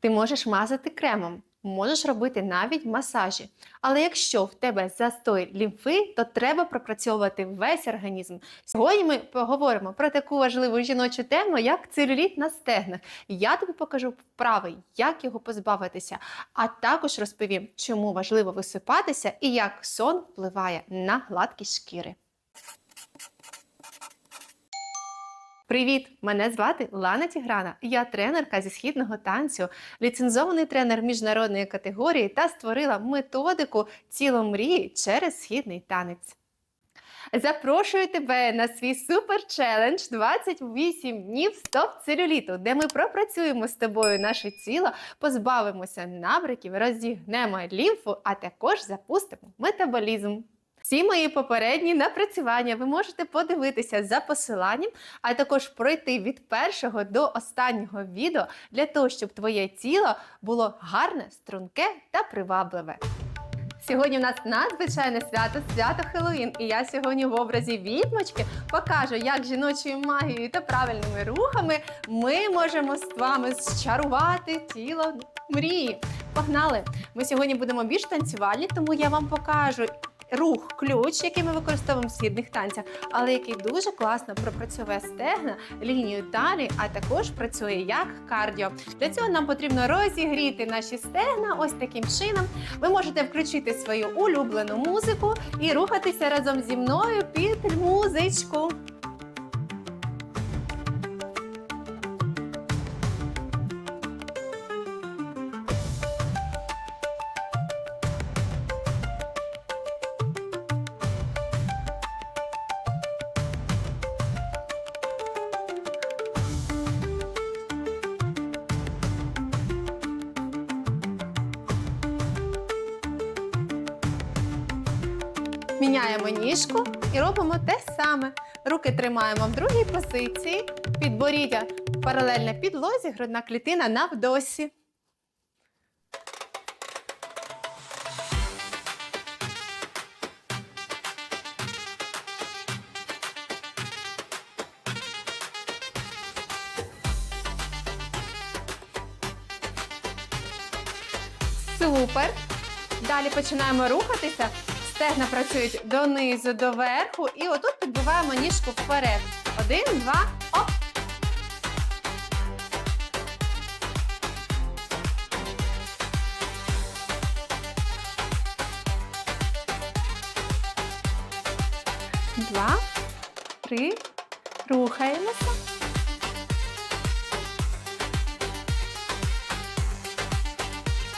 Ти можеш мазати кремом, можеш робити навіть масажі. Але якщо в тебе застой лімфи, то треба пропрацьовувати весь організм. Сьогодні ми поговоримо про таку важливу жіночу тему, як целюліт на стегнах. Я тобі покажу вправи, як його позбавитися, а також розповім, чому важливо висипатися і як сон впливає на гладкість шкіри. Привіт! Мене звати Лана Тіграна. Я тренерка зі східного танцю, ліцензований тренер міжнародної категорії та створила методику тіло мрії через східний танець. Запрошую тебе на свій супер челендж 28 днів стоп целюліту, де ми пропрацюємо з тобою наше тіло, позбавимося набриків, розігнемо лімфу, а також запустимо метаболізм. Всі мої попередні напрацювання ви можете подивитися за посиланням, а також пройти від першого до останнього відео для того, щоб твоє тіло було гарне, струнке та привабливе. Сьогодні у нас надзвичайне свято, свято Хеллоуін, і я сьогодні в образі відьмочки покажу, як жіночою магією та правильними рухами ми можемо з вами зчарувати тіло мрії. Погнали! Ми сьогодні будемо більш танцювальні, тому я вам покажу рух ключ, який ми використовуємо в східних танцях, але який дуже класно пропрацьовує стегна, лінію талії, а також працює як кардіо. Для цього нам потрібно розігріти наші стегна ось таким чином. Ви можете включити свою улюблену музику і рухатися разом зі мною під музичку. Міняємо ніжку і робимо те саме. Руки тримаємо в другій позиції, підборіддя паралельно підлозі, грудна клітина на вдосі. Супер. Далі починаємо рухатися. Стегна працюють донизу, до верху. І отут підбиваємо ніжку вперед. Один, два, оп. Два, три. Рухаємося.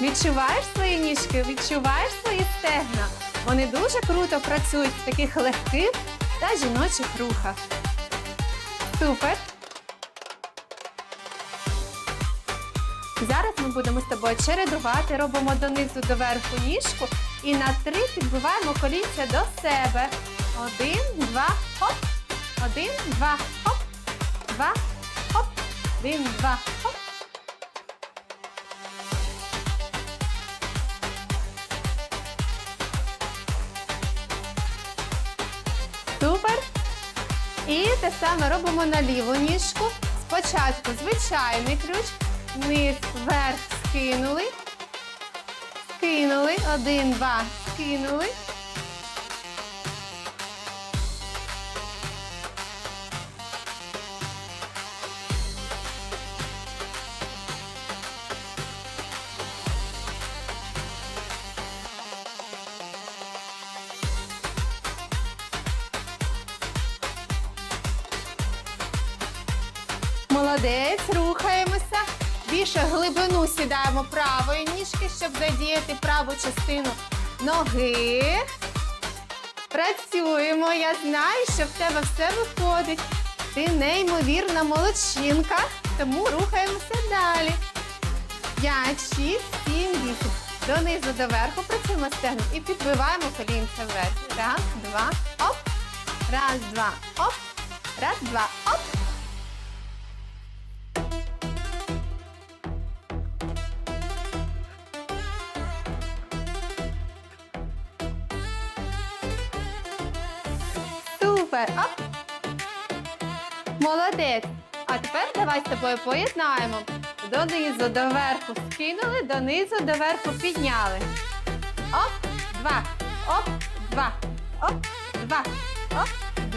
Відчуваєш свої ніжки, відчуваєш свої стегна. Вони дуже круто працюють в таких легких та жіночих рухах. Супер! Зараз ми будемо з тобою чередувати, робимо донизу до верху ніжку і на три підбиваємо колінця до себе. Один, два, хоп. Один, два, хоп. Два, хоп. Один, два, хоп. Саме робимо на ліву ніжку. Спочатку звичайний ключ. Вниз, вверх, скинули. Скинули. Один, два, скинули. Молодець, рухаємося. Більше глибину сідаємо правої ніжки, щоб задіяти праву частину ноги. Працюємо. Я знаю, що в тебе все виходить. Ти неймовірна молодчинка, тому рухаємося далі. 5, 6, 7, 8. Донизу до верху працюємо стегном і підбиваємо колінця вверх. Раз, два, оп. Раз, два, оп. Раз, два, оп. Супер! Оп! Молодець! А тепер давай з тобою поєднаємо донизу, доверху скинули, донизу, доверху підняли. Оп, два, оп, два, оп, два, оп,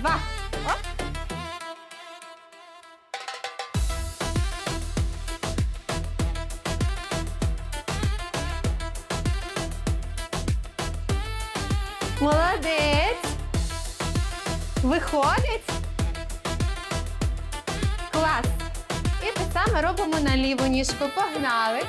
два, оп. Молодець. Виходить. Клас. І те саме робимо на ліву ніжку. Погнали.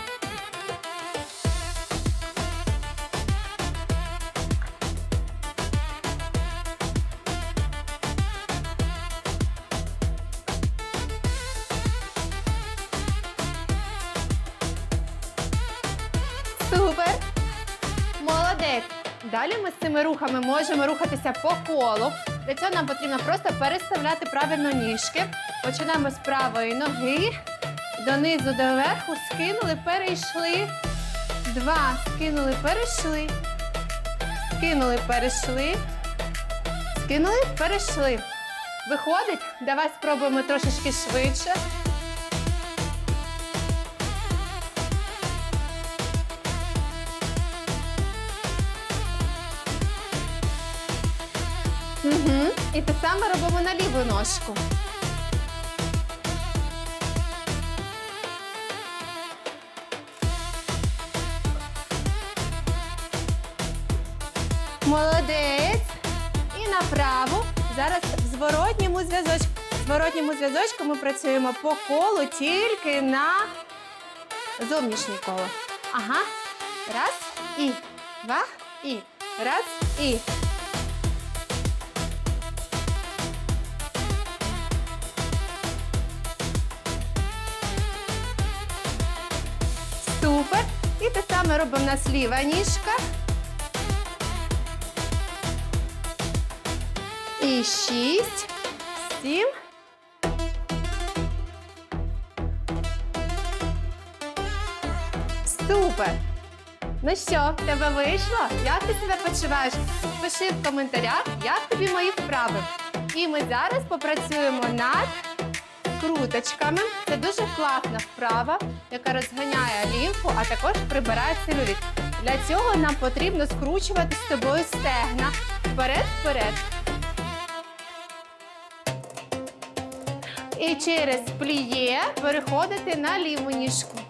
Супер. Молодець. Далі ми з цими рухами можемо рухатися по колу. Для цього нам потрібно просто переставляти правильно ніжки. Починаємо з правої ноги. Донизу до верху. Скинули, перейшли. Два. Скинули, перейшли. Скинули, перейшли. Скинули, перейшли. Виходить? Давай спробуємо трошечки швидше. Угу. І те саме робимо на ліву ножку. Молодець. І направо. Зараз в зворотньому зв'язочку. В зворотньому зв'язочку ми працюємо по колу тільки на зовнішнє коло. Ага. Раз і два і раз і. Супер. І те саме робимо нас ліва ніжка. І шість, сім. Супер. Ну що, в тебе вийшло? Як ти себе почуваєш? Пиши в коментарях, як тобі мої вправи. І ми зараз попрацюємо над круточками. Це дуже класна вправа, яка розганяє лімфу, а також прибирає целюліт. Для цього нам потрібно скручувати з тобою стегна вперед-вперед. І через пліє переходити на ліву ніжку.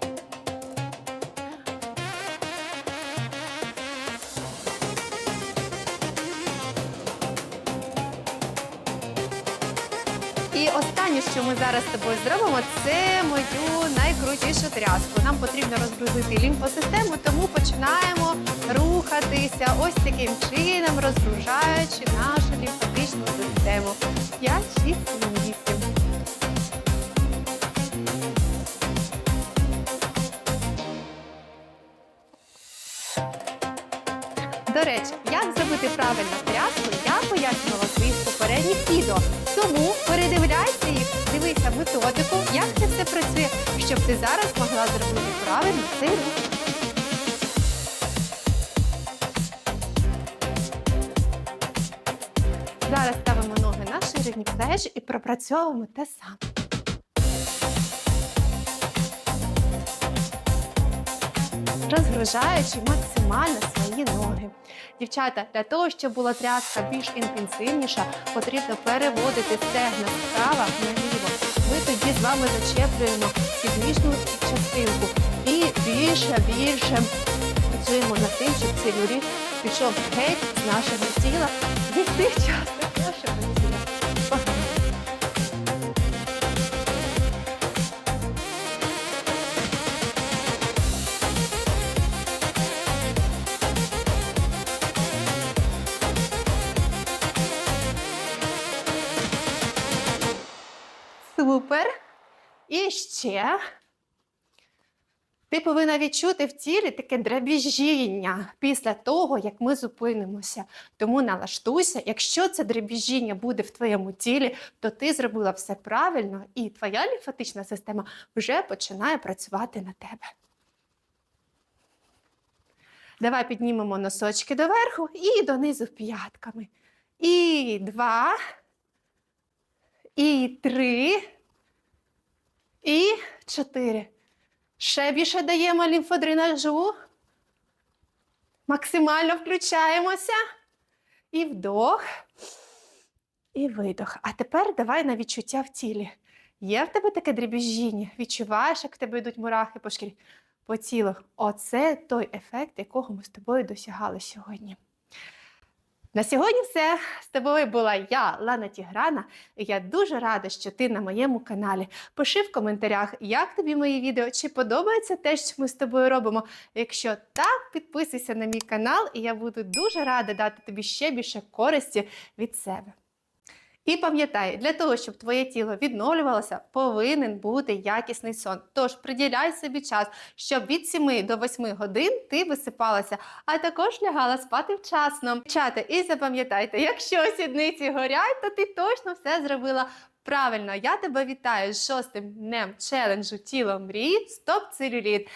Що ми зараз з тобою зробимо, це мою найкрутішу тряску. Нам потрібно розгрузити лімфосистему, тому починаємо рухатися ось таким чином, розгружаючи нашу лімфатичну систему. 5, 6, До речі, як зробити правильну тряску, я пояснювала в своїх попередніх відео. Тому передивляйся їх, дивися методику, як це все працює, щоб ти зараз могла зробити правильно цей рух. Зараз ставимо ноги на ширині плеч і пропрацьовуємо те саме. розгружаючи максимально свої ноги. Дівчата, для того, щоб була тряска більш інтенсивніша, потрібно переводити стегна справа наліво. Ми тоді з вами зачеплюємо підніжну частинку і більше, більше працюємо над тим, щоб цей люрі пішов геть з нашого тіла від тих часток Супер. І ще. Ти повинна відчути в тілі таке дребіжіння після того, як ми зупинимося. Тому налаштуйся, якщо це дребіжіння буде в твоєму тілі, то ти зробила все правильно, і твоя лімфатична система вже починає працювати на тебе. Давай піднімемо носочки доверху і донизу п'ятками. І два. І три. І чотири. Ще більше даємо лімфодренажу. Максимально включаємося. І вдох. І видох. А тепер давай на відчуття в тілі. Є в тебе таке дрібіжіння? Відчуваєш, як в тебе йдуть мурахи по шкірі, по тілу. Оце той ефект, якого ми з тобою досягали сьогодні. На сьогодні все. З тобою була я, Лана Тіграна, і я дуже рада, що ти на моєму каналі. Пиши в коментарях, як тобі мої відео, чи подобається те, що ми з тобою робимо. Якщо так, підписуйся на мій канал, і я буду дуже рада дати тобі ще більше користі від себе. І пам'ятай, для того, щоб твоє тіло відновлювалося, повинен бути якісний сон. Тож приділяй собі час, щоб від 7 до 8 годин ти висипалася, а також лягала спати вчасно. Чати, і запам'ятайте, якщо сідниці горять, то ти точно все зробила. Правильно, я тебе вітаю з шостим днем челенджу тіло мрії Стоп целюліт.